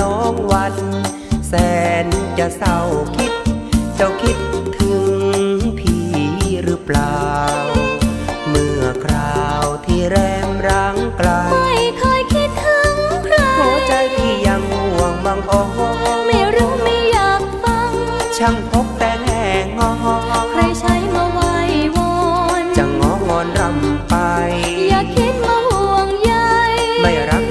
น้องวัน แสนจะเศร้าคิด เจ้าคิดถึงพี่หรือเปล่า เมื่อคราวที่แรมรังไกล ไม่เคยคิดถึงใครหัวใจพี่ยังห่วงบางอ้อไม่รู้ไม่อยากฟัง ช่างพบแต่แง่งอใครใช้มาไว้วอนจะงองอนรำไป อย่าคิดมาหวงใยไม่รัก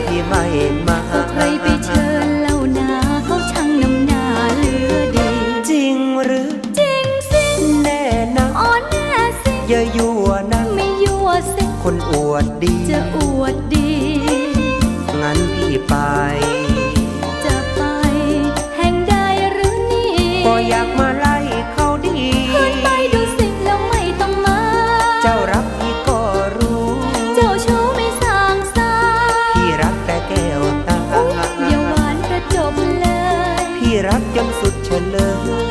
นะไม่ยั่วสิคนอวดดี จะอวดดี งั้นพี่ไป จะไป แห่งใดหรือนี่ก็อยากมาไล่เขาดีขึ้นไปดูสิแล้วไม่ต้องมา เจ้ารักพี่ก็รู้ เจ้าชู้ไม่สร้างสาพี่รักแต่แก้วตาอย่าหวานกระจบเลย พี่รักจนสุดเฉลยเอ่ย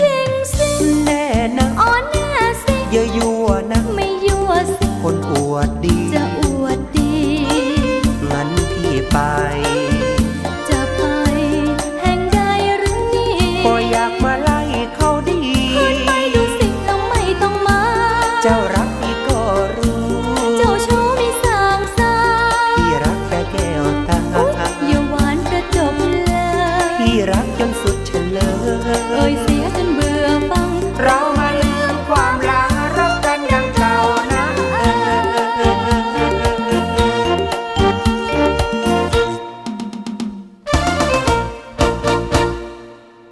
จริงสิแน่นะอ้อนแน่สิอยอะยั่วนะ ไม่ยั่วสิคนอวดดี จะอวดดี งั้นพี่ไป จะไป แห่งใดหรือนี่ก็อยากมาไล่เขาดี ขึ้นไปดูสิแล้วไม่ต้องมา เจ้ารักก็รู้ เจ้าชู้ม่สางสาพี่รักแต่แก้วตา อย่าหวานประจบเลย พี่รักจนสุดเฉลย เอ้ย